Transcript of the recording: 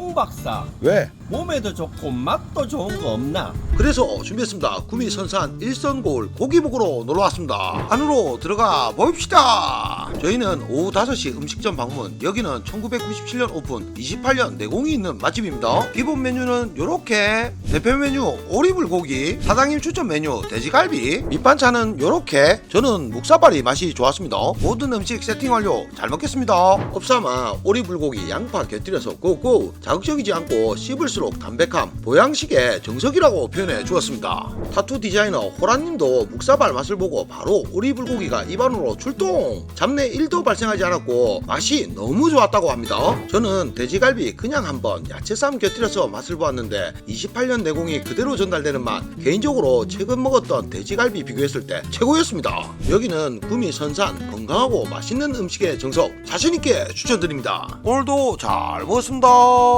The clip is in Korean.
홍 박사 왜? 몸에도 좋고 맛도 좋은 거 없나? 그래서 준비했습니다. 구미 선산 일선골 고기 먹으러 놀러 왔습니다. 안으로 들어가 봅시다. 저희는 오후 5시 음식점 방문. 여기는 1997년 오픈, 28년 내공이 있는 맛집입니다. 기본 메뉴는 요렇게 대표 메뉴 오리불 고기, 사장님 추천 메뉴 돼지갈비, 밑반찬은 요렇게 저는 묵사발이 맛이 좋았습니다. 모든 음식 세팅 완료. 잘 먹겠습니다. 업사마 오리불고기 양파 곁들여서 고고 자극적이지 않고 씹을수록 담백함 보양식의 정석이라고 표현해 주었습니다. 타투 디자이너 호란님도 묵사발 맛을 보고 바로 오리불고기가 입안으로 출동 잡내 1도 발생하지 않았고 맛이 너무 좋았다고 합니다. 저는 돼지갈비 그냥 한번 야채쌈 곁들여서 맛을 보았는데 28년 내공이 그대로 전달되는 맛 개인적으로 최근 먹었던 돼지갈비 비교했을 때 최고였습니다. 여기는 구미 선산 건강하고 맛있는 음식의 정석 자신있게 추천드립니다. 오늘도 잘 먹었습니다.